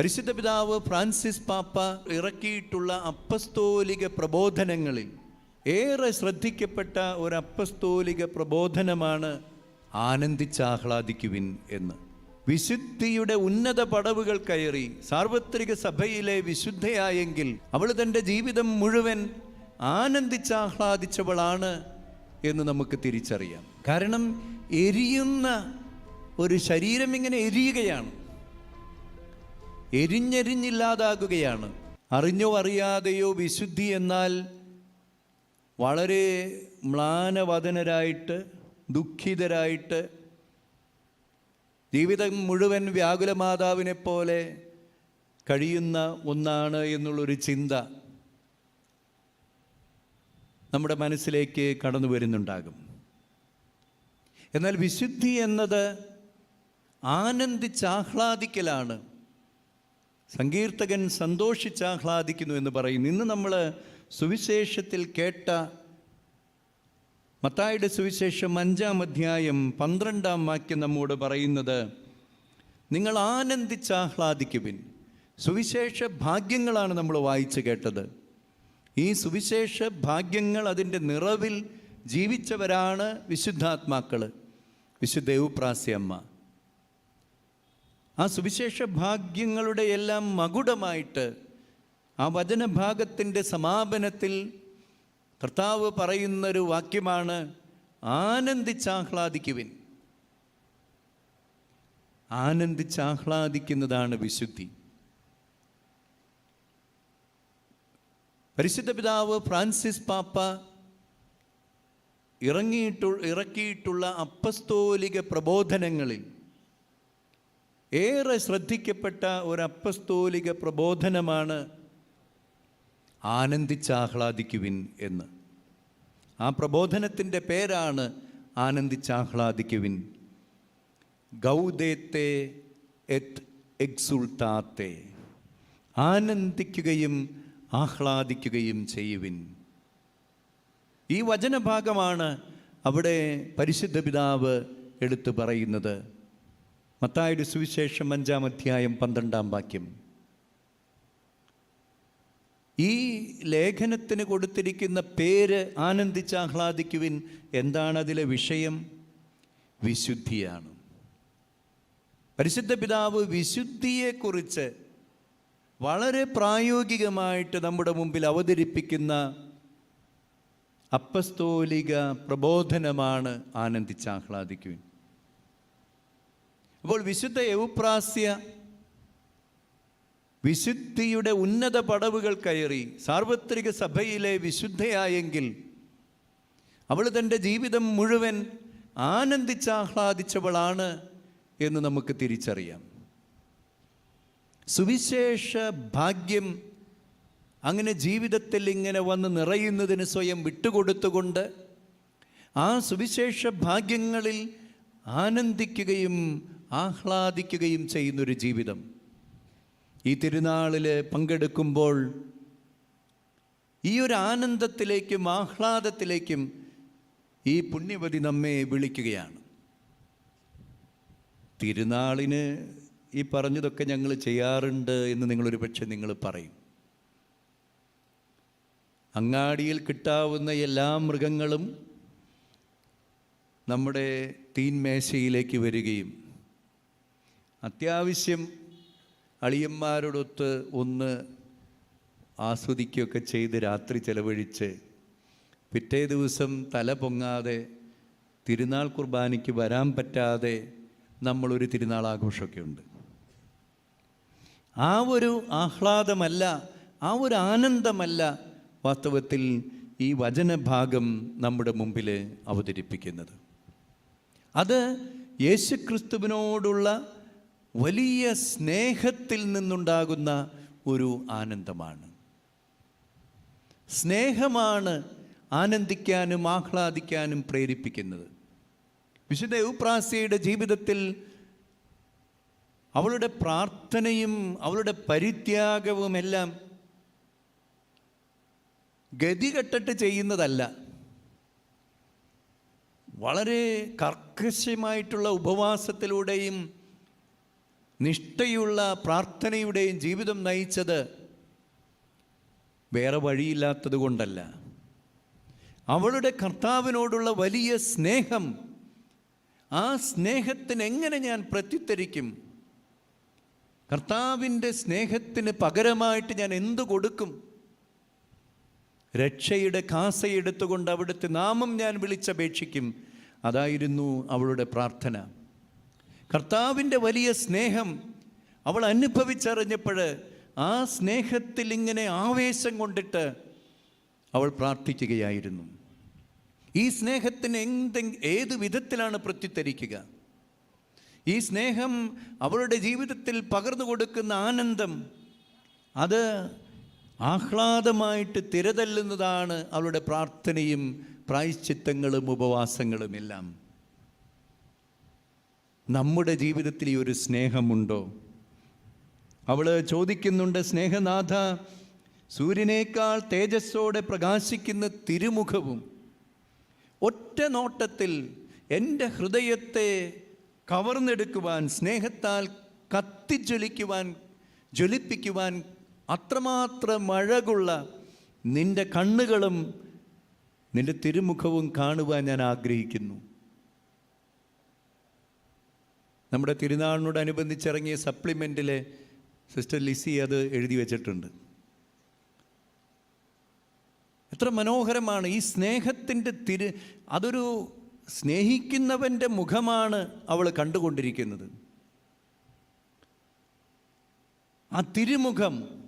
പരിശുദ്ധ പിതാവ് ഫ്രാൻസിസ് പാപ്പ ഇറക്കിയിട്ടുള്ള അപ്പസ്തോലിക പ്രബോധനങ്ങളിൽ ഏറെ ശ്രദ്ധിക്കപ്പെട്ട ഒരു അപ്പസ്തോലിക പ്രബോധനമാണ് ആനന്ദിച്ചാഹ്ലാദിക്കുവിൻ എന്ന്. വിശുദ്ധിയുടെ ഉന്നത പടവുകൾ കയറി സാർവത്രിക സഭയിലെ വിശുദ്ധയായെങ്കിൽ അവൾ തന്റെ ജീവിതം മുഴുവൻ ആനന്ദിച്ചാഹ്ലാദിച്ചവളാണ് എന്ന് നമുക്ക് തിരിച്ചറിയാം. കാരണം എരിയുന്ന ഒരു ശരീരം ഇങ്ങനെ എരിയുകയാണ്. എരിഞ്ഞെരിഞ്ഞില്ലാതാകുകയാണ്. അറിഞ്ഞോ അറിയാതെയോ വിശുദ്ധി എന്നാൽ വളരെ മ്ലാനവദനരായിട്ട് ദുഃഖിതരായിട്ട് ജീവിതം മുഴുവൻ വ്യാകുല മാതാവിനെ പോലെ കഴിയുന്ന ഒന്നാണ് എന്നുള്ളൊരു ചിന്ത നമ്മുടെ മനസ്സിലേക്ക് കടന്നു വരുന്നുണ്ടാകും. എന്നാൽ വിശുദ്ധി എന്നത് ആനന്ദിച്ചാഹ്ലാദിക്കലാണ്. സങ്കീർത്തകൻ സന്തോഷിച്ചാഹ്ലാദിക്കുന്നു എന്ന് പറയുന്നു ഇന്ന് നമ്മൾ സുവിശേഷത്തിൽ കേട്ട മത്തായുടെ സുവിശേഷം അഞ്ചാം അധ്യായം പന്ത്രണ്ടാം വാക്യം നമ്മോട് പറയുന്നത് നിങ്ങൾ ആനന്ദിച്ചാഹ്ലാദിക്കുവിൻ. സുവിശേഷ ഭാഗ്യങ്ങളാണ് നമ്മൾ വായിച്ചു കേട്ടത്. ഈ സുവിശേഷ ഭാഗ്യങ്ങൾ അതിന്റെ നിറവിൽ ജീവിച്ചവരാണ് വിശുദ്ധാത്മാക്കൾ വിശുദ്ധ ദേവുപ്രാസ്യമ്മ ആ സുവിശേഷ ഭാഗ്യങ്ങളുടെ എല്ലാം മകുടമായിട്ട് ആ വചനഭാഗത്തിന്റെ സമാപനത്തിൽ കർത്താവ് പറയുന്നൊരു വാക്യമാണ് ആനന്ദിച്ചാഹ്ലാദിക്കുവിൻ ആനന്ദിച്ചാഹ്ലാദിക്കുന്നതാണ് വിശുദ്ധി. പരിശുദ്ധ പിതാവ് ഫ്രാൻസിസ് പാപ്പ ഇറങ്ങിയിട്ടു ഇറക്കിയിട്ടുള്ള അപ്പസ്തോലിക പ്രബോധനങ്ങളിൽ ഏറെ ശ്രദ്ധിക്കപ്പെട്ട ഒരു അപ്പസ്തോലിക പ്രബോധനമാണ് ആനന്ദിച്ചാഹ്ലാദിക്കുവിൻ എന്ന്. ആ പ്രബോധനത്തിന്റെ പേരാണ് ആനന്ദിച്ചാഹ്ലാദിക്കുവിൻ. ഗൗദേത്തെ എത് എക്സുൾത്താത്തെ. ആനന്ദിക്കുകയും ആഹ്ലാദിക്കുകയും ചെയ്യുവിൻ. ഈ വചനഭാഗമാണ് അവിടെ പരിശുദ്ധ പിതാവ് എടുത്തു പറയുന്നത്. മത്തായുടെ സുവിശേഷം അഞ്ചാം അധ്യായം പന്ത്രണ്ടാം വാക്യം. ഈ ലേഖനത്തിന് കൊടുത്തിരിക്കുന്ന പേര് ആനന്ദിച്ച് ആഹ്ലാദിക്കുവിൻ എന്താണതിലെ വിഷയം? വിശുദ്ധിയാണ്. പരിശുദ്ധ പിതാവ് വിശുദ്ധിയെക്കുറിച്ച് വളരെ പ്രായോഗികമായിട്ട് നമ്മുടെ മുമ്പിൽ അവതരിപ്പിക്കുന്ന അപ്പസ്തോലിക പ്രബോധനമാണ് ആനന്ദിച്ചാഹ്ലാദിക്കുവിൻ. അപ്പോൾ വിശുദ്ധ യൗപ്രാസ്യ വിശുദ്ധിയുടെ ഉന്നത പടവുകൾ കയറി സാർവത്രിക സഭയിലെ വിശുദ്ധയായെങ്കിൽ അവൾ തന്റെ ജീവിതം മുഴുവൻ ആനന്ദിച്ചാഹ്ലാദിച്ചവളാണ് എന്ന് നമുക്ക് തിരിച്ചറിയാം. സുവിശേഷ ഭാഗ്യം അങ്ങനെ ജീവിതത്തിൽ ഇങ്ങനെ വന്ന് നിറയുന്നതിന് സ്വയം വിട്ടുകൊടുത്തുകൊണ്ട് ആ സുവിശേഷ ഭാഗ്യങ്ങളിൽ ആനന്ദിക്കുകയും ആഹ്ലാദിക്കുകയും ചെയ്യുന്നൊരു ജീവിതം. ഈ തിരുനാളിൽ പങ്കെടുക്കുമ്പോൾ ഈ ഒരു ആനന്ദത്തിലേക്കും ആഹ്ലാദത്തിലേക്കും ഈ പുണ്യവതി നമ്മെ വിളിക്കുകയാണ്. തിരുനാളിന് ഈ പറഞ്ഞതൊക്കെ ഞങ്ങൾ ചെയ്യാറുണ്ട് എന്ന് നിങ്ങളൊരു പക്ഷെ നിങ്ങൾ പറയും. അങ്ങാടിയിൽ കിട്ടാവുന്ന എല്ലാ മൃഗങ്ങളും നമ്മുടെ തീൻമേശയിലേക്ക് വരികയും അത്യാവശ്യം അളിയന്മാരോടൊത്ത് ഒന്ന് ആസ്വദിക്കുകയൊക്കെ ചെയ്ത് രാത്രി ചെലവഴിച്ച് പിറ്റേ ദിവസം തല പൊങ്ങാതെ തിരുനാൾ കുർബാനയ്ക്ക് വരാൻ പറ്റാതെ നമ്മളൊരു തിരുനാൾ ആഘോഷമൊക്കെ ഉണ്ട് ആ ഒരു ആഹ്ലാദമല്ല ആ ഒരു ആനന്ദമല്ല വാസ്തവത്തിൽ ഈ വചനഭാഗം നമ്മുടെ മുമ്പിൽ അവതരിപ്പിക്കുന്നത്. അത് യേശുക്രിസ്തുവിനോടുള്ള വലിയ സ്നേഹത്തിൽ നിന്നുണ്ടാകുന്ന ഒരു ആനന്ദമാണ്. സ്നേഹമാണ് ആനന്ദിക്കാനും ആഹ്ലാദിക്കാനും പ്രേരിപ്പിക്കുന്നത്. വിശുദ്ധ യുപ്രാസിയുടെ ജീവിതത്തിൽ അവളുടെ പ്രാർത്ഥനയും അവളുടെ പരിത്യാഗവും പരിത്യാഗവുമെല്ലാം ഗതികെട്ടിട്ട് ചെയ്യുന്നതല്ല. വളരെ കർക്കശമായിട്ടുള്ള ഉപവാസത്തിലൂടെയും നിഷ്ഠയുള്ള പ്രാർത്ഥനയുടെയും ജീവിതം നയിച്ചത് വേറെ വഴിയില്ലാത്തത് കൊണ്ടല്ല. അവളുടെ കർത്താവിനോടുള്ള വലിയ സ്നേഹം ആ സ്നേഹത്തിന് എങ്ങനെ ഞാൻ പ്രത്യുത്തരിക്കും? കർത്താവിന്റെ സ്നേഹത്തിന് പകരമായിട്ട് ഞാൻ എന്തു കൊടുക്കും? രക്ഷയുടെ കാസയെടുത്തുകൊണ്ട് അവിടുത്തെ നാമം ഞാൻ വിളിച്ചപേക്ഷിക്കും. അതായിരുന്നു അവളുടെ പ്രാർത്ഥന. കർത്താവിന്റെ വലിയ സ്നേഹം അവൾ അനുഭവിച്ചറിഞ്ഞപ്പോൾ ആ സ്നേഹത്തിൽ ഇങ്ങനെ ആവേശം കൊണ്ടിട്ട് അവൾ പ്രാർത്ഥിക്കുകയായിരുന്നു. ഈ സ്നേഹത്തിന് എന്തെ ഏത് വിധത്തിലാണ് പ്രത്യുത്തരിക്കുക? ഈ സ്നേഹം അവളുടെ ജീവിതത്തിൽ പകർന്നു കൊടുക്കുന്ന ആനന്ദം അത് ആഹ്ലാദമായിട്ട് തിരതല്ലുന്നതാണ് അവളുടെ പ്രാർത്ഥനയും പ്രായശ്ചിത്തങ്ങളും ഉപവാസങ്ങളും എല്ലാം നമ്മുടെ ജീവിതത്തിൽ ഈ ഒരു സ്നേഹമുണ്ടോ? അവൾ ചോദിക്കുന്നുണ്ട് സ്നേഹനാഥ സൂര്യനേക്കാൾ തേജസ്സോടെ പ്രകാശിക്കുന്ന തിരുമുഖവും ഒറ്റ നോട്ടത്തിൽ എന്റെ ഹൃദയത്തെ കവർന്നെടുക്കുവാൻ സ്നേഹത്താൽ കത്തിജ്വലിക്കുവാൻ ജ്വലിപ്പിക്കുവാൻ അത്രമാത്രം മഴകുള്ള നിന്റെ കണ്ണുകളും നിന്റെ തിരുമുഖവും കാണുവാൻ ഞാൻ ആഗ്രഹിക്കുന്നു. നമ്മുടെ തിരുനാളിനോടനുബന്ധിച്ചിറങ്ങിയ സപ്ലിമെന്റിലെ സിസ്റ്റർ ലിസി അത് എഴുതി വച്ചിട്ടുണ്ട്. എത്ര മനോഹരമാണ്. ഈ സ്നേഹത്തിന്റെ തിരു അതൊരു സ്നേഹിക്കുന്നവന്റെ മുഖമാണ് അവൾ കണ്ടുകൊണ്ടിരിക്കുന്നത്. ആ തിരുമുഖം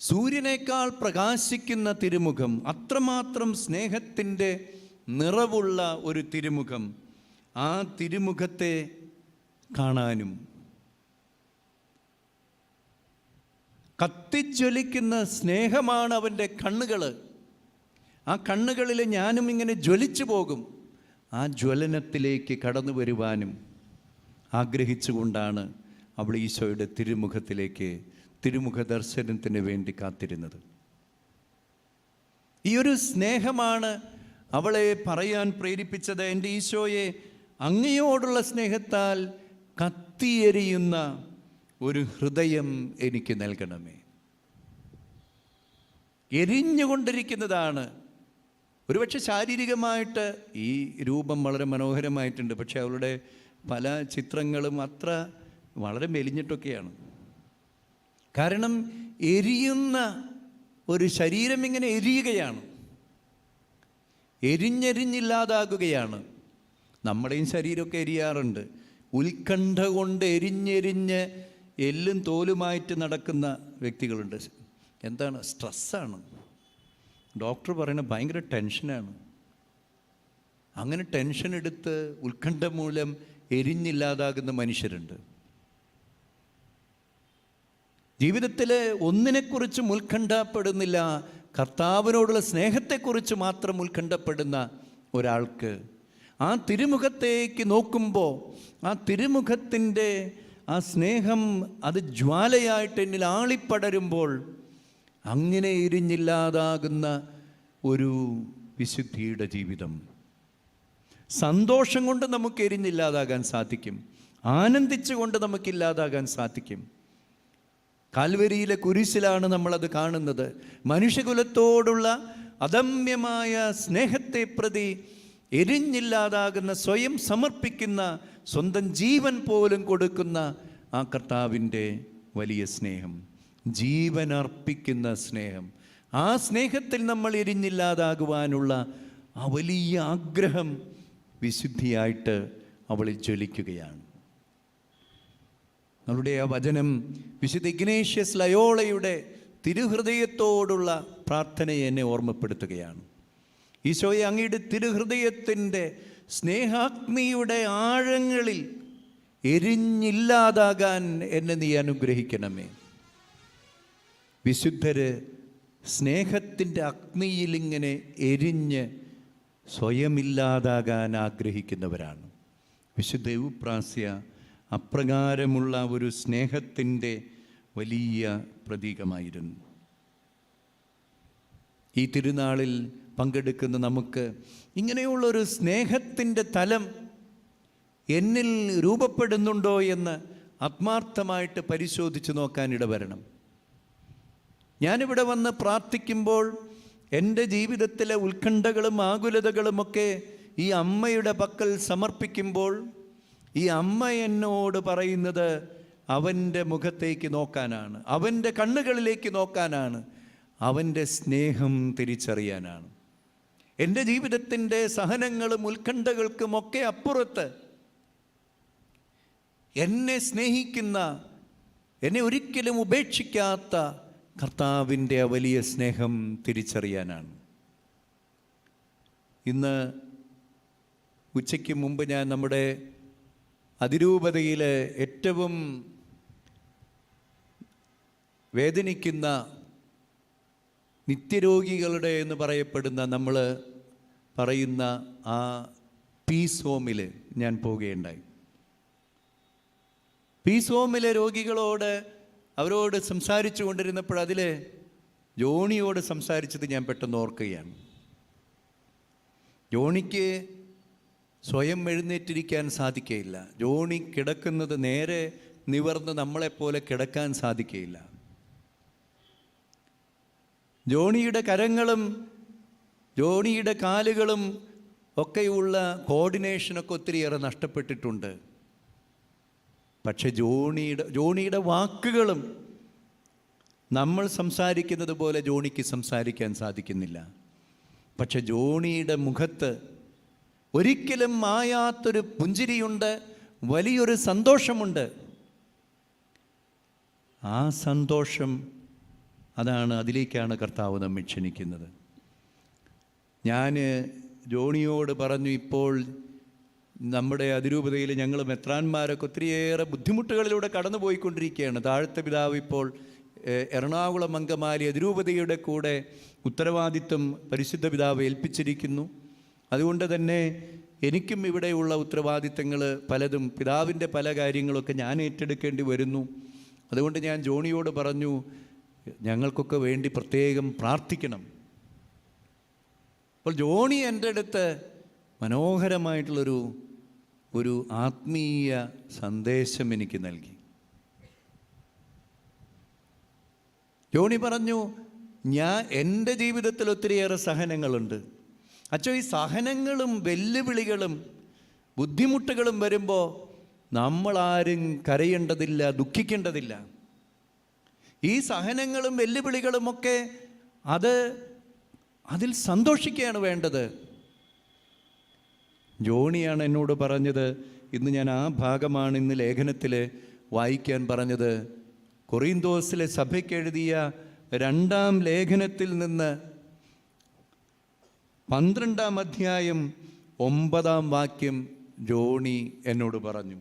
സൂര്യനേക്കാൾ പ്രകാശിക്കുന്ന തിരുമുഖം അത്രമാത്രം സ്നേഹത്തിന്റെ നിറവുള്ള ഒരു തിരുമുഖം ആ തിരുമുഖത്തെ കാണാനും കത്തിജ്വലിക്കുന്ന സ്നേഹമാണ് അവന്റെ കണ്ണുകൾ ആ കണ്ണുകളിൽ ഞാനും ഇങ്ങനെ ജ്വലിച്ചു പോകും. ആ ജ്വലനത്തിലേക്ക് കടന്നു വരുവാനും ആഗ്രഹിച്ചുകൊണ്ടാണ് അവൾ ഈശോയുടെ തിരുമുഖത്തിലേക്ക് തിരുമുഖ ദർശനത്തിന് വേണ്ടി കാത്തിരുന്നത്. ഈ ഒരു സ്നേഹമാണ് അവളെ പറയാൻ പ്രേരിപ്പിച്ചത് എന്റെ ഈശോയെ. അങ്ങയോടുള്ള സ്നേഹത്താൽ കത്തിയെരിയുന്ന ഒരു ഹൃദയം എനിക്ക് നൽകണമേ. എരിഞ്ഞുകൊണ്ടിരിക്കുന്നതാണ്. ഒരുപക്ഷെ ശാരീരികമായിട്ട് ഈ രൂപം വളരെ മനോഹരമായിട്ടുണ്ട്. പക്ഷേ അവളുടെ പല ചിത്രങ്ങളും അത്ര വളരെ മെലിഞ്ഞിട്ടൊക്കെയാണ്. കാരണം എരിയുന്ന ഒരു ശരീരം ഇങ്ങനെ എരിയുകയാണ്. എരിഞ്ഞെരിഞ്ഞില്ലാതാകുകയാണ്. നമ്മുടെയും ശരീരമൊക്കെ എരിയാറുണ്ട്. ഉത്കണ്ഠ കൊണ്ട് എരിഞ്ഞെരിഞ്ഞ് എല്ലും തോലുമായിട്ട് നടക്കുന്ന വ്യക്തികളുണ്ട്. എന്താണ്? സ്ട്രെസ്സാണ്. ഡോക്ടർ പറയുന്നത് ഭയങ്കര ടെൻഷനാണ്. അങ്ങനെ ടെൻഷൻ എടുത്ത് ഉത്കണ്ഠ മൂലം എരിഞ്ഞില്ലാതാകുന്ന മനുഷ്യരുണ്ട്. ജീവിതത്തിൽ ഒന്നിനെക്കുറിച്ചും ഉത്കണ്ഠപ്പെടുന്നില്ല. കർത്താവിനോടുള്ള സ്നേഹത്തെക്കുറിച്ച് മാത്രം ഉത്കണ്ഠപ്പെടുന്ന ഒരാൾക്ക് ആ തിരുമുഖത്തേക്ക് നോക്കുമ്പോൾ ആ തിരുമുഖത്തിന്റെ ആ സ്നേഹം അത് ജ്വാലയായിട്ട് എന്നിൽ ആളിപ്പടരുമ്പോൾ അങ്ങനെ ഇരിഞ്ഞില്ലാതാകുന്ന ഒരു വിശുദ്ധിയുടെ ജീവിതം. സന്തോഷം കൊണ്ട് നമുക്ക് എരിഞ്ഞില്ലാതാകാൻ സാധിക്കും. ആനന്ദിച്ചുകൊണ്ട് നമുക്കില്ലാതാകാൻ സാധിക്കും. കാൽവരിയിലെ കുരിശിലാണ് നമ്മളത് കാണുന്നത്. മനുഷ്യകുലത്തോടുള്ള അദമ്യമായ സ്നേഹത്തെ പ്രതി എരിഞ്ഞില്ലാതാകുന്ന സ്വയം സമർപ്പിക്കുന്ന സ്വന്തം ജീവൻ പോലും കൊടുക്കുന്ന ആ കർത്താവിന്റെ വലിയ സ്നേഹം ജീവൻ അർപ്പിക്കുന്ന സ്നേഹം. ആ സ്നേഹത്തിൽ നമ്മൾ എരിഞ്ഞില്ലാതാകുവാനുള്ള ആ വലിയ ആഗ്രഹം വിശുദ്ധിയായിട്ട് അവളിൽ ജ്വലിക്കുകയാണ്. നമ്മളുടെ ആ വചനം വിശുദ്ധ ഇഗ്നേഷ്യസ് ലയോളയുടെ തിരുഹൃദയത്തോടുള്ള പ്രാർത്ഥനയെ എന്നെ ഓർമ്മപ്പെടുത്തുകയാണ്. ഈശോയെ അങ്ങയുടെ തിരുഹൃദയത്തിന്റെ സ്നേഹാഗ്നിയുടെ ആഴങ്ങളിൽ എരിഞ്ഞില്ലാതാകാൻ എന്നെ നീ അനുഗ്രഹിക്കണമേ. വിശുദ്ധര് സ്നേഹത്തിന്റെ അഗ്നിയിലിങ്ങനെ എരിഞ്ഞ് സ്വയമില്ലാതാകാൻ ആഗ്രഹിക്കുന്നവരാണ്. വിശുദ്ധ ഉപ്രാസ്യ അപ്രകാരമുള്ള ഒരു സ്നേഹത്തിന്റെ വലിയ പ്രതീകമായിരുന്നു. ഈ തിരുനാളിൽ പങ്കെടുക്കുന്ന നമുക്ക് ഇങ്ങനെയുള്ളൊരു സ്നേഹത്തിന്റെ തലം എന്നിൽ രൂപപ്പെടുന്നുണ്ടോ എന്ന് ആത്മാർത്ഥമായിട്ട് പരിശോധിച്ച് നോക്കാൻ ഇടവരണം. ഞാനിവിടെ വന്ന് പ്രാർത്ഥിക്കുമ്പോൾ എന്റെ ജീവിതത്തിലെ ഉത്കണ്ഠകളും ആകുലതകളുമൊക്കെ ഈ അമ്മയുടെ പക്കൽ സമർപ്പിക്കുമ്പോൾ ഈ അമ്മ എന്നോട് പറയുന്നത് അവന്റെ മുഖത്തേക്ക് നോക്കാനാണ് അവന്റെ കണ്ണുകളിലേക്ക് നോക്കാനാണ്. അവന്റെ സ്നേഹം തിരിച്ചറിയാനാണ്. എന്റെ ജീവിതത്തിന്റെ സഹനങ്ങളും ഉത്കണ്ഠകൾക്കുമൊക്കെ അപ്പുറത്ത് എന്നെ സ്നേഹിക്കുന്ന എന്നെ ഒരിക്കലും ഉപേക്ഷിക്കാത്ത കർത്താവിന്റെ വലിയ സ്നേഹം തിരിച്ചറിയാനാണ്. ഇന്ന് ഉച്ചയ്ക്ക് മുമ്പ് ഞാൻ നമ്മുടെ അതിരൂപതയിലെ ഏറ്റവും വേദനിക്കുന്ന നിത്യരോഗികളുടെ എന്ന് പറയപ്പെടുന്ന നമ്മൾ പറയുന്ന ആ പീസ് ഹോമിൽ ഞാൻ പോവുകയുണ്ടായി. പീസ് ഹോമിലെ രോഗികളോട് അവരോട് സംസാരിച്ചു കൊണ്ടിരുന്നപ്പോൾ അതിൽ ജോണിയോട് സംസാരിച്ചത് ഞാൻ പെട്ടെന്ന് ഓർക്കുകയാണ്. ജോണിക്ക് സ്വയം എഴുന്നേറ്റിരിക്കാൻ സാധിക്കയില്ല. ജോണി കിടക്കുന്നത് നേരെ നിവർന്ന് നമ്മളെപ്പോലെ കിടക്കാൻ സാധിക്കയില്ല. ജോണിയുടെ കരങ്ങളും ജോണിയുടെ കാലുകളും ഒക്കെയുള്ള കോർഡിനേഷനൊക്കെ ഒത്തിരിയേറെ നഷ്ടപ്പെട്ടിട്ടുണ്ട്. പക്ഷെ ജോണിയുടെ ജോണിയുടെ വാക്കുകളും നമ്മൾ സംസാരിക്കുന്നത് പോലെ ജോണിക്ക് സംസാരിക്കാൻ സാധിക്കുന്നില്ല. പക്ഷെ ജോണിയുടെ മുഖത്ത് ഒരിക്കലും മായാത്തൊരു പുഞ്ചിരിയുണ്ട് വലിയൊരു സന്തോഷമുണ്ട്. ആ സന്തോഷം അതാണ് അതിലേക്കാണ് കർത്താവ് നമ്മെ ക്ഷണിക്കുന്നത്. ഞാൻ ജോണിയോട് പറഞ്ഞു ഇപ്പോൾ നമ്മുടെ അതിരൂപതയിൽ ഞങ്ങൾ മെത്രാന്മാരൊക്കെ ഒത്തിരിയേറെ ബുദ്ധിമുട്ടുകളിലൂടെ കടന്നു പോയിക്കൊണ്ടിരിക്കുകയാണ് താഴത്തെ പിതാവ് ഇപ്പോൾ എറണാകുളം അങ്കമാലി അതിരൂപതയുടെ കൂടെ ഉത്തരവാദിത്വം പരിശുദ്ധ പിതാവ് ഏൽപ്പിച്ചിരിക്കുന്നു. അതുകൊണ്ട് തന്നെ എനിക്കും ഇവിടെയുള്ള ഉത്തരവാദിത്തങ്ങൾ പലതും പിതാവിന്റെ പല കാര്യങ്ങളൊക്കെ ഞാൻ ഏറ്റെടുക്കേണ്ടി വരുന്നു. അതുകൊണ്ട് ഞാൻ ജോണിയോട് പറഞ്ഞു ഞങ്ങൾക്കൊക്കെ വേണ്ടി പ്രത്യേകം പ്രാർത്ഥിക്കണം. അപ്പോൾ ജോണി എന്റെ അടുത്ത് മനോഹരമായിട്ടുള്ളൊരു ഒരു ആത്മീയ സന്ദേശം എനിക്ക് നൽകി. ജോണി പറഞ്ഞു ഞാൻ എന്റെ ജീവിതത്തിൽ ഒത്തിരിയേറെ സഹനങ്ങളുണ്ട്. അച്ഛോ ഈ സഹനങ്ങളും വെല്ലുവിളികളും ബുദ്ധിമുട്ടുകളും വരുമ്പോൾ നമ്മളാരും കരയേണ്ടതില്ല ദുഃഖിക്കേണ്ടതില്ല. ഈ സഹനങ്ങളും വെല്ലുവിളികളുമൊക്കെ അത് അതിൽ സന്തോഷിക്കുകയാണ് വേണ്ടത്. ജോണിയാണ് എന്നോട് പറഞ്ഞത് ഇന്ന് ഞാൻ ആ ഭാഗമാണ് ഇന്ന് ലേഖനത്തിൽ വായിക്കാൻ പറഞ്ഞത്. കൊറീന്തോസിലെ സഭയ്ക്ക് എഴുതിയ രണ്ടാം ലേഖനത്തിൽ നിന്ന് പന്ത്രണ്ടാം അധ്യായം ഒമ്പതാം വാക്യം ജോണി എന്നോട് പറഞ്ഞു.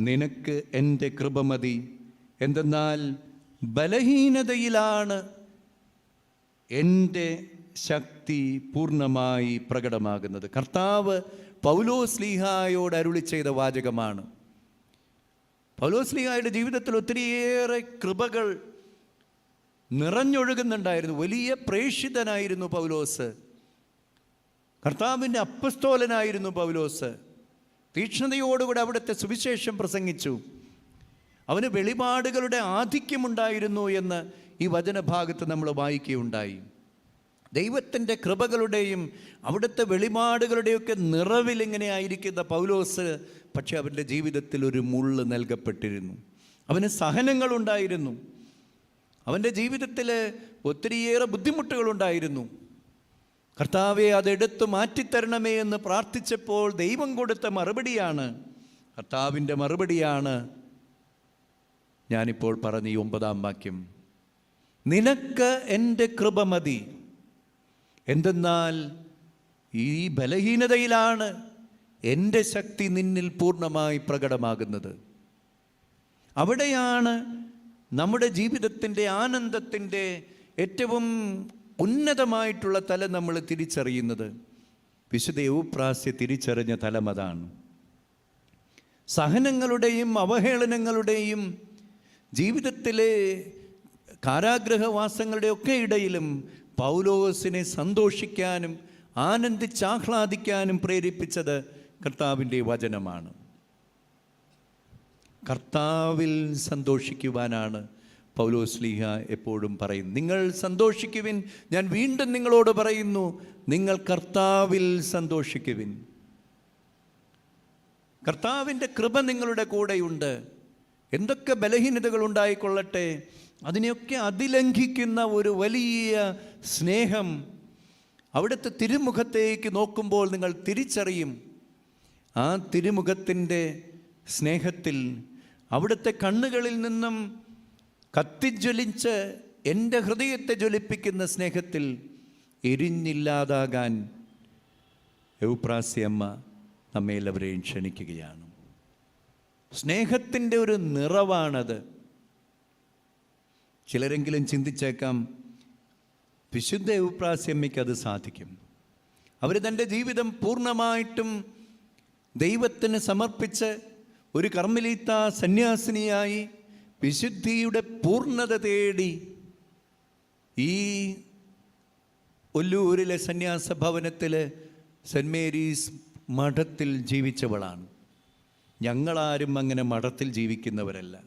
നിനക്ക് എന്റെ കൃപ മതി. എന്തെന്നാൽ ബലഹീനതയിലാണ് എന്റെ ശക്തി പൂർണമായി പ്രകടമാകുന്നത്. കർത്താവ് പൗലോസ്ലീഹായോട് അരുളി ചെയ്ത വാചകമാണ്. പൗലോസ്ലീഹായുടെ ജീവിതത്തിൽ ഒത്തിരിയേറെ കൃപകൾ നിറഞ്ഞൊഴുകുന്നുണ്ടായിരുന്നു. വലിയ പ്രേഷിതനായിരുന്നു പൗലോസ്. കർത്താവിന്റെ അപ്പസ്തോലനായിരുന്നു പൗലോസ്. തീക്ഷ്ണതയോടുകൂടി അവിടുത്തെ സുവിശേഷം പ്രസംഗിച്ചു. അവന് വെളിപാടുകളുടെ ആധിക്യമുണ്ടായിരുന്നു എന്ന് ഈ വചനഭാഗത്ത് നമ്മൾ വായിക്കുകയുണ്ടായി. ദൈവത്തിന്റെ കൃപകളുടെയും അവിടുത്തെ വെളിപാടുകളുടെയൊക്കെ നിറവിൽ ഇങ്ങനെ ആയിരിക്കുന്ന പൗലോസ് പക്ഷേ അവന്റെ ജീവിതത്തിൽ ഒരു മുള്ള് നൽകപ്പെട്ടിരുന്നു. അവന് സഹനങ്ങളുണ്ടായിരുന്നു. അവന്റെ ജീവിതത്തിൽ ഒത്തിരിയേറെ ബുദ്ധിമുട്ടുകളുണ്ടായിരുന്നു. കർത്താവെ അതെടുത്ത് മാറ്റിത്തരണമേ എന്ന് പ്രാർത്ഥിച്ചപ്പോൾ ദൈവം കൊടുത്ത മറുപടിയാണ്. കർത്താവിന്റെ മറുപടിയാണ് ഞാനിപ്പോൾ പറഞ്ഞ ഈ ഒമ്പതാം വാക്യം. നിനക്ക് എന്റെ കൃപ മതി. എന്തെന്നാൽ ഈ ബലഹീനതയിലാണ് എന്റെ ശക്തി നിന്നിൽ പൂർണമായി പ്രകടമാകുന്നത്. അവിടെയാണ് നമ്മുടെ ജീവിതത്തിന്റെ ആനന്ദത്തിന്റെ ഏറ്റവും ഉന്നതമായിട്ടുള്ള തല നമ്മൾ തിരിച്ചറിയുന്നത്. വിശുദ്ധ യൗപ്രാസ്യ തിരിച്ചറിഞ്ഞ തലമതാണ് സഹനങ്ങളുടെയും അവഹേളനങ്ങളുടെയും ജീവിതത്തിലെ കാരാഗ്രഹവാസങ്ങളുടെയൊക്കെ ഇടയിലും പൗലോസിനെ സന്തോഷിക്കാനും ആനന്ദിച്ചാഹ്ലാദിക്കാനും പ്രേരിപ്പിച്ചത് കർത്താവിന്റെ വചനമാണ്. കർത്താവിൽ സന്തോഷിക്കുവാനാണ് പൗലോസ്ലീഹ എപ്പോഴും പറയും നിങ്ങൾ സന്തോഷിക്കുവിൻ ഞാൻ വീണ്ടും നിങ്ങളോട് പറയുന്നു നിങ്ങൾ കർത്താവിൽ സന്തോഷിക്കുവിൻ. കർത്താവിന്റെ കൃപ നിങ്ങളുടെ കൂടെയുണ്ട്. എന്തൊക്കെ ബലഹീനതകൾ ഉണ്ടായിക്കൊള്ളട്ടെ? അതിനെയൊക്കെ അതിലംഘിക്കുന്ന ഒരു വലിയ സ്നേഹം അവിടുത്തെ തിരുമുഖത്തേക്ക് നോക്കുമ്പോൾ നിങ്ങൾ തിരിച്ചറിയും. ആ തിരുമുഖത്തിന്റെ സ്നേഹത്തിൽ അവിടുത്തെ കണ്ണുകളിൽ നിന്നും കത്തിജ്വലിച്ച് എന്റെ ഹൃദയത്തെ ജ്വലിപ്പിക്കുന്ന സ്നേഹത്തിൽ എരിഞ്ഞില്ലാതാകാൻ യൗപ്രാസിയമ്മ നമ്മെ എല്ലാവരെയും ക്ഷണിക്കുകയാണ്. സ്നേഹത്തിന്റെ ഒരു നിറവാണത്. ചിലരെങ്കിലും ചിന്തിച്ചേക്കാം വിശുദ്ധ എവുപ്രാസ്യമ്മയ്ക്ക് അത് സാധിക്കും. അവർ തന്റെ ജീവിതം പൂർണമായിട്ടും ദൈവത്തിന് സമർപ്പിച്ച് ഒരു കർമ്മലീത്ത സന്യാസിനിയായി വിശുദ്ധിയുടെ പൂർണത തേടി ഈ ഒല്ലൂരിലെ സന്യാസ ഭവനത്തിൽ സെന്റ് മേരീസ് മഠത്തിൽ ജീവിച്ചവളാണ്. ഞങ്ങളാരും അങ്ങനെ മഠത്തിൽ ജീവിക്കുന്നവരല്ല.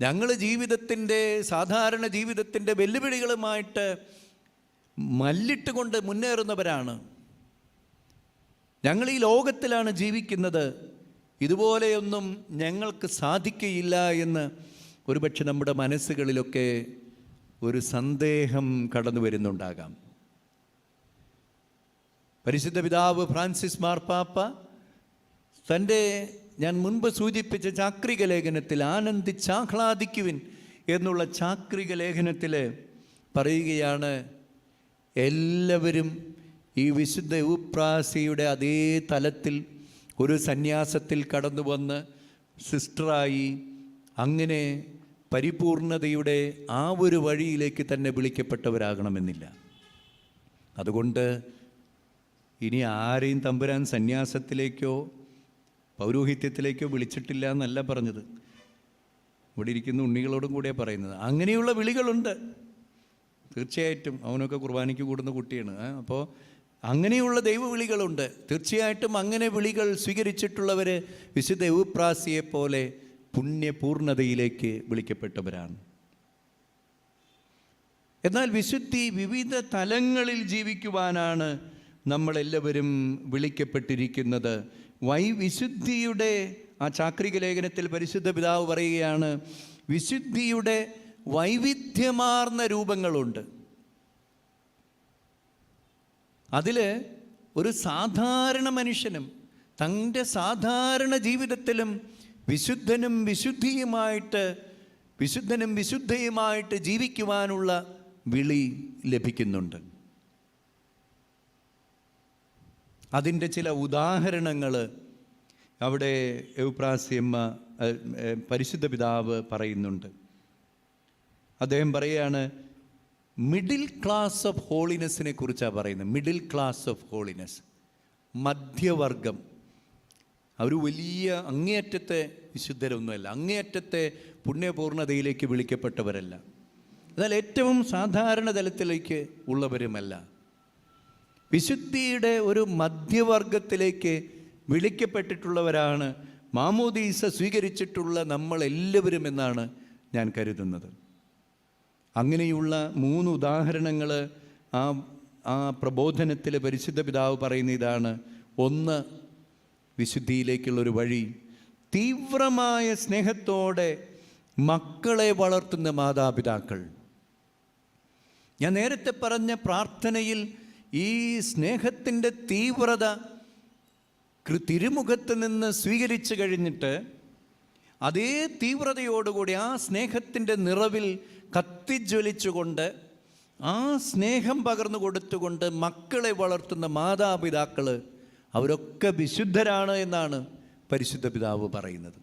ഞങ്ങൾ ജീവിതത്തിന്റെ സാധാരണ ജീവിതത്തിന്റെ വെല്ലുവിളികളുമായിട്ട് മല്ലിട്ടുകൊണ്ട് മുന്നേറുന്നവരാണ്. ഞങ്ങൾ ഈ ലോകത്തിലാണ് ജീവിക്കുന്നത്. ഇതുപോലെയൊന്നും ഞങ്ങൾക്ക് സാധിക്കയില്ല എന്ന് ഒരുപക്ഷെ നമ്മുടെ മനസ്സുകളിലൊക്കെ ഒരു സന്ദേഹം കടന്നു വരുന്നുണ്ടാകാം. പരിശുദ്ധ പിതാവ് ഫ്രാൻസിസ് മാർപ്പാപ്പ തന്റെ ഞാൻ മുൻപ് സൂചിപ്പിച്ച ചാക്രിക ലേഖനത്തിൽ ആനന്ദിച്ചാഹ്ലാദിക്കുവിൻ എന്നുള്ള ചാക്രിക ലേഖനത്തിൽ പറയുകയാണ് എല്ലാവരും ഈ വിശുദ്ധ ഉപ്രാസിയുടെ അതേ തലത്തിൽ ഒരു സന്യാസത്തിൽ കടന്നു വന്ന് സിസ്റ്ററായി അങ്ങനെ പരിപൂർണതയുടെ ആ ഒരു വഴിയിലേക്ക് തന്നെ വിളിക്കപ്പെട്ടവരാകണമെന്നില്ല. അതുകൊണ്ട് ഇനി ആരെയും തമ്പുരാൻ സന്യാസത്തിലേക്കോ പൗരോഹിത്യത്തിലേക്കോ വിളിച്ചിട്ടില്ല എന്നല്ല പറഞ്ഞത്. ഇവിടെ ഇരിക്കുന്ന ഉണ്ണികളോടും കൂടിയാണ് പറയുന്നത്. അങ്ങനെയുള്ള വിളികളുണ്ട്. തീർച്ചയായിട്ടും അവനൊക്കെ കുർബാനയ്ക്ക് കൂടുന്ന കുട്ടിയാണ്. അപ്പോൾ അങ്ങനെയുള്ള ദൈവവിളികളുണ്ട്. തീർച്ചയായിട്ടും അങ്ങനെ വിളികൾ സ്വീകരിച്ചിട്ടുള്ളവർ വിശുദ്ധ ഉപ്രാസിയെപ്പോലെ പോലെ പുണ്യപൂർണതയിലേക്ക് വിളിക്കപ്പെട്ടവരാണ്. എന്നാൽ വിശുദ്ധി വിവിധ തലങ്ങളിൽ ജീവിക്കുവാനാണ് നമ്മളെല്ലാവരും വിളിക്കപ്പെട്ടിരിക്കുന്നത്. വൈ വിശുദ്ധിയുടെ ആ ചാക്രിക ലേഖനത്തിൽ പരിശുദ്ധ പിതാവ് പറയുകയാണ് വിശുദ്ധിയുടെ വൈവിധ്യമാർന്ന രൂപങ്ങളുണ്ട്. അതിൽ ഒരു സാധാരണ മനുഷ്യനും തന്റെ സാധാരണ ജീവിതത്തിലും വിശുദ്ധനും വിശുദ്ധിയുമായിട്ട് വിശുദ്ധനും വിശുദ്ധയുമായിട്ട് ജീവിക്കുവാനുള്ള വിളി ലഭിക്കുന്നുണ്ട്. അതിന്റെ ചില ഉദാഹരണങ്ങൾ അവിടെ എവുപ്രാസ്യമ്മ പരിശുദ്ധ പിതാവ് പറയുന്നുണ്ട്. അദ്ദേഹം പറയുകയാണ് മിഡിൽ ക്ലാസ് ഓഫ് ഹോളിനെസ്സിനെ കുറിച്ചാണ് പറയുന്നത്. Middle class of holiness. മധ്യവർഗം. അവർ വലിയ അങ്ങേയറ്റത്തെ വിശുദ്ധരൊന്നുമല്ല. അങ്ങേയറ്റത്തെ പുണ്യപൂർണതയിലേക്ക് വിളിക്കപ്പെട്ടവരല്ല. എന്നാൽ ഏറ്റവും സാധാരണ തലത്തിലേക്ക് ഉള്ളവരുമല്ല. വിശുദ്ധിയുടെ ഒരു മധ്യവർഗത്തിലേക്ക് വിളിക്കപ്പെട്ടിട്ടുള്ളവരാണ് മാമോദീസ സ്വീകരിച്ചിട്ടുള്ള നമ്മളെല്ലാവരും എന്നാണ് ഞാൻ കരുതുന്നത്. അങ്ങനെയുള്ള മൂന്ന് ഉദാഹരണങ്ങൾ ആ ആ പ്രബോധനത്തിൽ പരിശുദ്ധ പിതാവ് പറയുന്ന ഇതാണ്. ഒന്ന് വിശുദ്ധിയിലേക്കുള്ളൊരു വഴി. തീവ്രമായ സ്നേഹത്തോടെ മക്കളെ വളർത്തുന്ന മാതാപിതാക്കൾ. ഞാൻ നേരത്തെ പറഞ്ഞ പ്രാർത്ഥനയിൽ ഈ സ്നേഹത്തിന്റെ തീവ്രത തിരുമുഖത്ത് നിന്ന് സ്വീകരിച്ചു കഴിഞ്ഞിട്ട് അതേ തീവ്രതയോടുകൂടി ആ സ്നേഹത്തിന്റെ നിറവിൽ കത്തിജ്വലിച്ചുകൊണ്ട് ആ സ്നേഹം പകർന്നു കൊടുത്തുകൊണ്ട് മക്കളെ വളർത്തുന്ന മാതാപിതാക്കൾ അവരൊക്കെ വിശുദ്ധരാണ് എന്നാണ് പരിശുദ്ധ പിതാവ് പറയുന്നത്.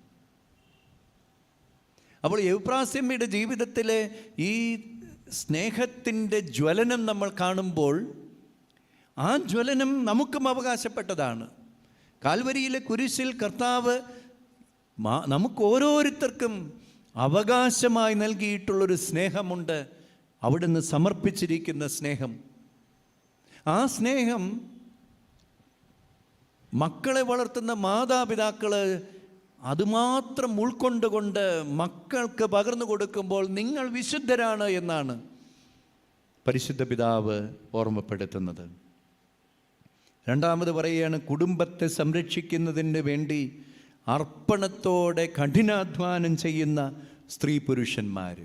അപ്പോൾ യൗപ്രാസ്യമ്മയുടെ ജീവിതത്തിലെ ഈ സ്നേഹത്തിന്റെ ജ്വലനം നമ്മൾ കാണുമ്പോൾ ആ ജ്വലനം നമുക്കും അവകാശപ്പെട്ടതാണ്. കാൽവരിയിലെ കുരിശിൽ കർത്താവ് നമുക്ക് ഓരോരുത്തർക്കും അവകാശമായി നൽകിയിട്ടുള്ളൊരു സ്നേഹമുണ്ട്. അവിടുന്ന് സമർപ്പിച്ചിരിക്കുന്ന സ്നേഹം. ആ സ്നേഹം മക്കളെ വളർത്തുന്ന മാതാപിതാക്കൾ അതുമാത്രം ഉൾക്കൊണ്ടുകൊണ്ട് മക്കൾക്ക് പകർന്നു കൊടുക്കുമ്പോൾ നിങ്ങൾ വിശുദ്ധരാണ് എന്നാണ് പരിശുദ്ധ പിതാവ് ഓർമ്മപ്പെടുത്തുന്നത്. രണ്ടാമത് പറയുകയാണ് കുടുംബത്തെ സംരക്ഷിക്കുന്നതിന് വേണ്ടി അർപ്പണത്തോടെ കഠിനാധ്വാനം ചെയ്യുന്ന സ്ത്രീ പുരുഷന്മാർ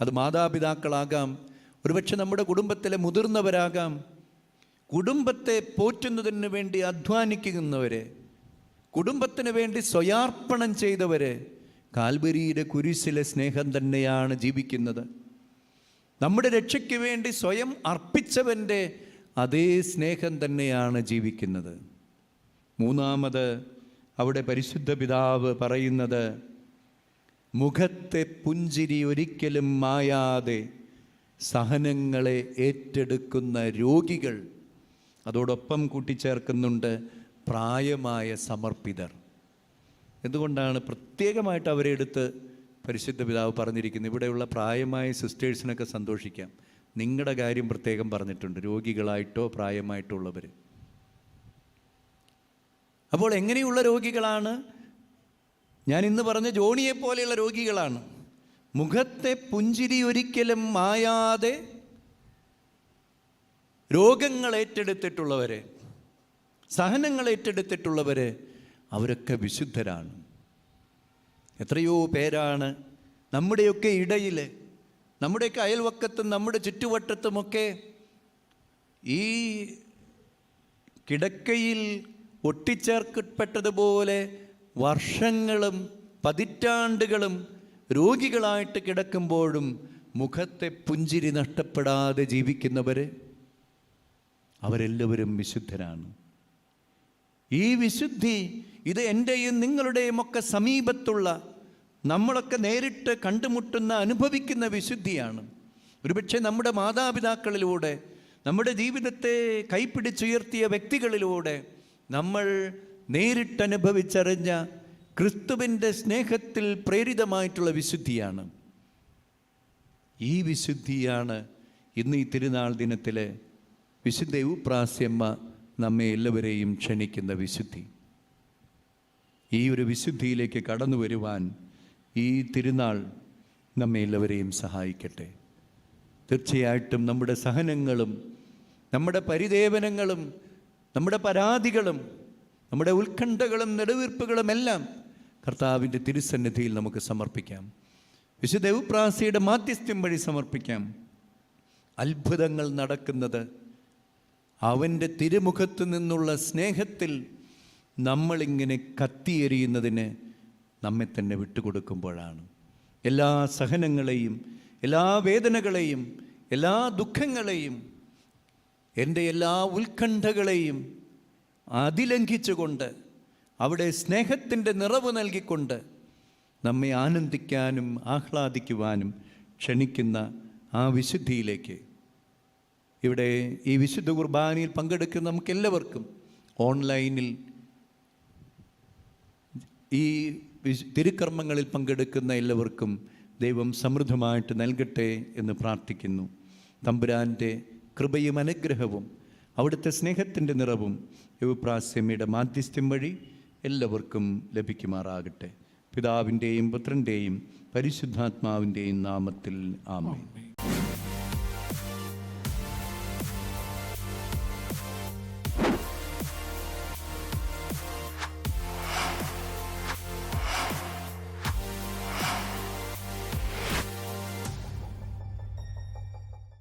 അത് മാതാപിതാക്കളാകാം ഒരുപക്ഷെ നമ്മുടെ കുടുംബത്തിലെ മുതിർന്നവരാകാം. കുടുംബത്തെ പോറ്റുന്നതിന് വേണ്ടി അധ്വാനിക്കുന്നവരെ കുടുംബത്തിന് വേണ്ടി സ്വയാർപ്പണം ചെയ്തവരെ കാൽവരിയുടെ കുരിശിലെ സ്നേഹം തന്നെയാണ് ജീവിക്കുന്നത്. നമ്മുടെ രക്ഷയ്ക്ക് വേണ്ടി സ്വയം അർപ്പിച്ചവന്റെ അതേ സ്നേഹം തന്നെയാണ് ജീവിക്കുന്നത്. മൂന്നാമത് അവിടെ പരിശുദ്ധ പിതാവ് പറയുന്നത് മുഖത്തെ പുഞ്ചിരി ഒരിക്കലും മായാതെ സഹനങ്ങളെ ഏറ്റെടുക്കുന്ന രോഗികൾ. അതോടൊപ്പം കൂട്ടിച്ചേർക്കുന്നുണ്ട് പ്രായമായ സമർപ്പിതർ. എന്തുകൊണ്ടാണ് പ്രത്യേകമായിട്ട് അവരെ എടുത്ത് പരിശുദ്ധ പിതാവ് പറഞ്ഞിരിക്കുന്നത്? ഇവിടെയുള്ള പ്രായമായ സിസ്റ്റേഴ്സിനൊക്കെ സന്തോഷിക്കാം. നിങ്ങളുടെ കാര്യം പ്രത്യേകം പറഞ്ഞിട്ടുണ്ട്. രോഗികളായിട്ടോ പ്രായമായിട്ടോ ഉള്ളവർ അപ്പോൾ എങ്ങനെയുള്ള രോഗികളാണ്? ഞാൻ ഇന്ന് പറഞ്ഞ ജോണിയെ പോലെയുള്ള രോഗികളാണ്. മുഖത്തെ പുഞ്ചിരി ഒരിക്കലും മായാതെ രോഗങ്ങൾ ഏറ്റെടുത്തിട്ടുള്ളവരെ സഹനങ്ങൾ ഏറ്റെടുത്തിട്ടുള്ളവരെ അവരൊക്കെ വിശുദ്ധരാണ്. എത്രയോ പേരാണ് നമ്മുടെയൊക്കെ ഇടയിൽ നമ്മുടെയൊക്കെ അയൽവക്കത്തും നമ്മുടെ ചുറ്റുവട്ടത്തുമൊക്കെ ഈ കിടക്കയിൽ ഒട്ടിച്ചേർക്കപ്പെട്ടതുപോലെ വർഷങ്ങളും പതിറ്റാണ്ടുകളും രോഗികളായിട്ട് കിടക്കുമ്പോഴും മുഖത്തെ പുഞ്ചിരി നഷ്ടപ്പെടാതെ ജീവിക്കുന്നവർ അവരെല്ലാവരും വിശുദ്ധരാണ്. ഈ വിശുദ്ധി ഇത് എന്റെയും നിങ്ങളുടെയും ഒക്കെ സമീപത്തുള്ള നമ്മളൊക്കെ നേരിട്ട് കണ്ടുമുട്ടുന്ന അനുഭവിക്കുന്ന വിശുദ്ധിയാണ്. ഒരുപക്ഷെ നമ്മുടെ മാതാപിതാക്കളിലൂടെ നമ്മുടെ ജീവിതത്തെ കൈപ്പിടിച്ചുയർത്തിയ വ്യക്തികളിലൂടെ നമ്മൾ നേരിട്ടനുഭവിച്ചറിഞ്ഞ ക്രിസ്തുവിന്റെ സ്നേഹത്തിൽ പ്രേരിതമായിട്ടുള്ള വിശുദ്ധിയാണ്. ഈ വിശുദ്ധിയാണ് ഇന്ന് ഈ തിരുനാൾ ദിനത്തിൽ വിശുദ്ധ ഉപ്രാസ്യമ്മ നമ്മെ എല്ലാവരെയും ക്ഷണിക്കുന്ന വിശുദ്ധി. ഈ ഒരു വിശുദ്ധിയിലേക്ക് കടന്നു വരുവാൻ ഈ തിരുനാൾ നമ്മെ എല്ലാവരെയും സഹായിക്കട്ടെ. തീർച്ചയായിട്ടും നമ്മുടെ സഹനങ്ങളും നമ്മുടെ പരിദേവനങ്ങളും നമ്മുടെ പരാതികളും നമ്മുടെ ഉത്കണ്ഠകളും നെടുവീർപ്പുകളും എല്ലാം കർത്താവിന്റെ തിരുസന്നിധിയിൽ നമുക്ക് സമർപ്പിക്കാം. വിശുദ്ധ ഉപ്രാസിയുടെ മാധ്യസ്ഥ്യം വഴി സമർപ്പിക്കാം. അത്ഭുതങ്ങൾ നടക്കുന്നത് അവന്റെ തിരുമുഖത്ത് നിന്നുള്ള സ്നേഹത്തിൽ നമ്മളിങ്ങനെ കത്തിയെരിയുന്നതിന് നമ്മെ തന്നെ വിട്ടുകൊടുക്കുമ്പോഴാണ്. എല്ലാ സഹനങ്ങളെയും എല്ലാ വേദനകളെയും എല്ലാ ദുഃഖങ്ങളെയും എന്റെ എല്ലാ ഉത്കണ്ഠകളെയും അതിലംഘിച്ചുകൊണ്ട് അവിടെ സ്നേഹത്തിന്റെ നിറവ് നൽകിക്കൊണ്ട് നമ്മെ ആനന്ദിക്കാനും ആഹ്ലാദിക്കുവാനും ക്ഷണിക്കുന്ന ആ വിശുദ്ധിയിലേക്ക്. ഇവിടെ ഈ വിശുദ്ധ കുർബാനയിൽ പങ്കെടുക്കുന്ന നമുക്കെല്ലാവർക്കും ഓൺലൈനിൽ ഈ തിരുക്കർമ്മങ്ങളിൽ പങ്കെടുക്കുന്ന എല്ലാവർക്കും ദൈവം സമൃദ്ധമായിട്ട് നൽകട്ടെ എന്ന് പ്രാർത്ഥിക്കുന്നു. തമ്പുരാന്റെ കൃപയും അനുഗ്രഹവും അവിടുത്തെ സ്നേഹത്തിന്റെ നിറവും യുവപ്രാസ്യമ്മയുടെ മാധ്യസ്ഥ്യം വഴി എല്ലാവർക്കും ലഭിക്കുമാറാകട്ടെ. പിതാവിന്റെയും പുത്രന്റെയും പരിശുദ്ധാത്മാവിന്റെയും നാമത്തിൽ ആമേ